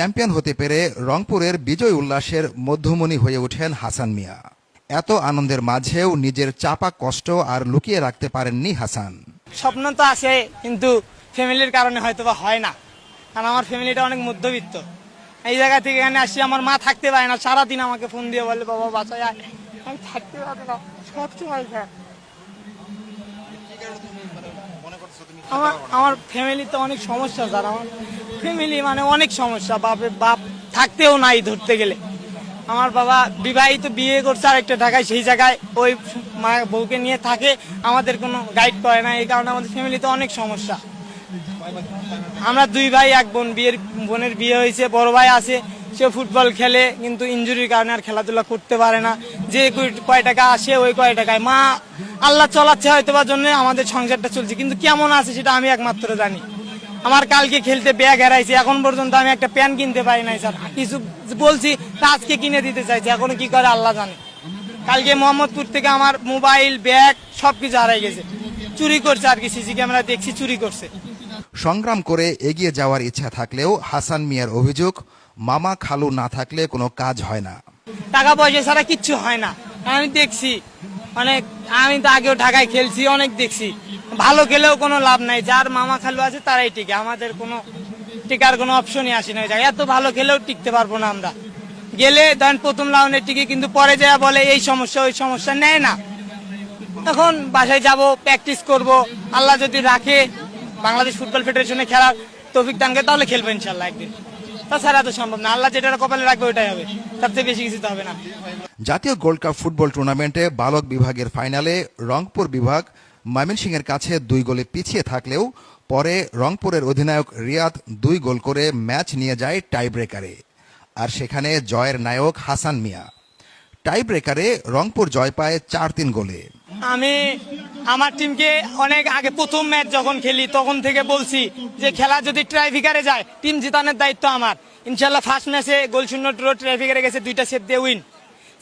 Champion হতে পেরে রংপুরের বিজয় উল্লাসের মধ্যমণি হয়ে ওঠেন হাসান মিয়া। এত আনন্দের মাঝেও নিজের চাপা কষ্ট আর লুকিয়ে রাখতে পারেননি হাসান। স্বপ্ন তো আছে, কিন্তু ফ্যামিলির কারণে হয়তো বা হয় না। কারণ আমার ফ্যামিলিটা অনেক মধ্যবিত্ত। এই জায়গা থেকে এখানে আসি, আমার মা থাকতে পারে না, সারাদিন আমাকে ফোন দিয়ে বলে, বাবা আয়। আমি থাকতে পারি না, সব আমার আমার ফ্যামিলিতে অনেক সমস্যা, স্যার। আমার ফ্যামিলি মানে অনেক সমস্যা। বাপে, বাপ থাকতেও নাই ধরতে গেলে। আমার বাবা বিবাহিত, বিয়ে করছে আরেকটা ঢাকায়, সেই জায়গায় ওই মা, বউকে নিয়ে থাকে। আমাদের কোনো গাইড করে না, এই কারণে আমাদের ফ্যামিলিতে অনেক সমস্যা। আমরা দুই ভাই, এক বোন। বিয়ের, বোনের বিয়ে হয়েছে, বড় ভাই আছে। সে ফুটবল খেলে, কিন্তু ইনজুরির কারণে আর খেলাধুলা করতে পারে না। যে কয় টাকা আসে, ওই কয় টাকায়। মা আল্লাহ চলাচ্ছে হয়তো বা জন্য আমাদের সংসারটা চলছে কিন্তু কেমন আছে সেটা আমি একমাত্র জানি। আমার কালকে খেলতে ব্যাগ হারাইছে এখন পর্যন্ত আমি একটা প্যান কিনতে পারি নাই স্যার। কিছু বলছি তা আজকে কিনে দিতে চাইছি এখনও কি করে আল্লাহ জানে। কালকে মোহাম্মদপুর থেকে আমার মোবাইল ব্যাগ সবকিছু হারাই গেছে। চুরি করছে আর কি সিসি ক্যামেরা দেখছি চুরি করছে। সংগ্রাম করে এগিয়ে যাওয়ার ইচ্ছা থাকলেও হাসান মিয়ার অভিযোগ মামা খালু না থাকলে কোনো কাজ হয় না। টাকা পয়সা ছাড়া কিচ্ছু হয় না। আমি দেখছি অনেক আমি তো আগেও ঢাকায় খেলছি, অনেক দেখছি। ভালো খেলেও কোনো লাভ নাই, যার মামা খালু আছে তারাই টিকে। আমাদের কোনো টিকার কোনো অপশনই আসে না জায়গায়। এত ভালো খেলেও টিকতে পারব না আমরা। গেলে ধরেন প্রথম রাউন্ডে টিকে, কিন্তু পরে যা বলে এই সমস্যা, ওই সমস্যা নেয় না। এখন বাসায় যাব প্র্যাকটিস করব। আল্লাহ যদি রাখে, বাংলাদেশ ফুটবল ফেডারেশনে খেলার তৌফিক দানকে তাহলে খেলব ইনশাল্লাহ একদিন। তাছাড়া তো সম্ভব না। আল্লাহ যেটা কপালে রাখবে ওটাই হবে। তার থেকে বেশি কিছু তো হবে না। জাতীয় গোল্ড কাপ ফুটবল টুর্নামেন্টে বালক বিভাগের ফাইনালে রংপুর বিভাগ ময়মনসিংহের কাছে দুই গোলে পিছিয়ে থাকলেও পরে রংপুরের অধিনায়ক রিয়াদ দুই গোল করে ম্যাচ নিয়ে যায় টাই ব্রেকারে আর সেখানে জয়ের নায়ক হাসান মিয়া। টাই ব্রেকারে রংপুর জয় পায় চার তিন গোলে। আমি আমার টিমকে অনেক আগে প্রথম ম্যাচ যখন খেলি, তখন থেকে বলছি যে খেলা যদি ট্রাইফিকারে যায় টিম জিতানোর দায়িত্ব আমার। ইনশাল্লাহ ফার্স্ট ম্যাচে গোল শূন্য ড্র ট্রাইফিকারে গেছে, দুইটা সেট দিয়ে উইন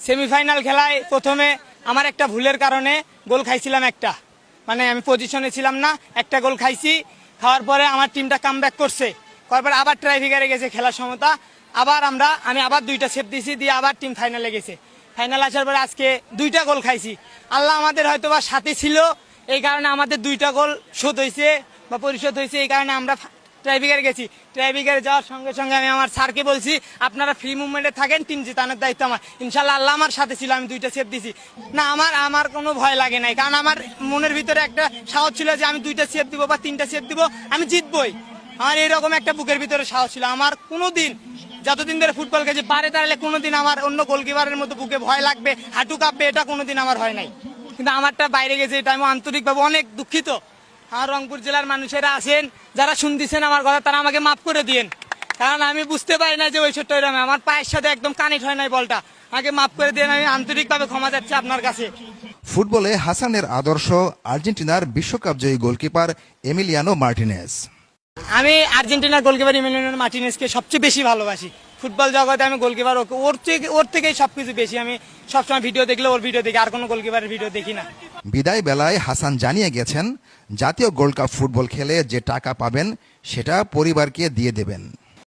সেমিফাইনাল খেলায় প্রথমে আমার একটা ভুলের কারণে গোল খাইছিলাম একটা। মানে আমি পজিশনে ছিলাম না, একটা গোল খাইছি। খাওয়ার পরে আমার টিমটা কাম করছে। করার পরে আবার ট্রাইফিকারে গেছে খেলার সমতা। আবার আমরা, আমি আবার দুইটা সেট দিয়েছি, দিয়ে আবার টিম ফাইনালে গেছে। ফাইনাল আসার পরে আজকে দুইটা গোল খাইছি। আল্লাহ আমাদের হয়তো বা সাথে ছিল, এই কারণে আমাদের দুইটা গোল শোধ হয়েছে বা পরিশোধ হয়েছে এই কারণে আমরা ট্রাইবিকারে গেছি। ট্রাইবিকারে যাওয়ার সঙ্গে সঙ্গে আমি আমার স্যারকে বলছি, আপনারা ফ্রি মুভমেন্টে থাকেন টিম জিতানোর দায়িত্ব আমার। ইনশাল্লাহ আল্লাহ আমার সাথে ছিল, আমি দুইটা সেভ দিছি। না, আমার আমার কোনো ভয় লাগে নাই, কারণ আমার মনের ভিতরে একটা সাহস ছিল যে আমি দুইটা সেভ দিব বা তিনটা সেভ দিব, আমি জিতবই। আমার এরকম একটা বুকের ভিতরে সাহস ছিল। আমার কোনো দিন যতদিন ধরে ফুটবল খেলছি পারে দাঁড়ালে কোনোদিন আমার অন্য গোলকিপারের মতো বুকে ভয় লাগবে, হাঁটু কাঁপবে, এটা কোনোদিন আমার হয় নাই। কিন্তু আমারটা বাইরে গেছে এটা আমি আন্তরিকভাবে অনেক দুঃখিত। আমার রংপুর জেলার মানুষেরা আছেন, যারা শুনতেছেন আমার কথা, তারা আমাকে মাফ করে দিয়েন। কারণ আমি বুঝতে পারি না যে ওই ছোট্ট এরকম আমার পায়ের সাথে একদম কানেক্ট হয় নাই বলটা। আমাকে মাফ করে দিয়েন, আমি আন্তরিকভাবে ক্ষমা যাচ্ছি আপনার কাছে। ফুটবলে হাসানের আদর্শ আর্জেন্টিনার বিশ্বকাপ জয়ী গোলকিপার এমিলিয়ানো মার্টিনেস আমি আর্জেন্টিনার গোলকিপার ইমিলিয়ানো মার্টিনেসকে সবচেয়ে বেশি ভালোবাসি। ফুটবল জগতে আমি গোলকিপার, ওকে, ওর থেকে, ওর থেকেই সবকিছু বেশি। আমি সবসময় ভিডিও দেখলে ওর ভিডিও দেখি, আর কোনো গোলকিপারের ভিডিও দেখি না। বিদায় বেলায় হাসান জানিয়ে গেছেন, জাতীয় গোল্ড কাপ ফুটবল খেলে যে টাকা পাবেন, সেটা পরিবারকে দিয়ে দেবেন।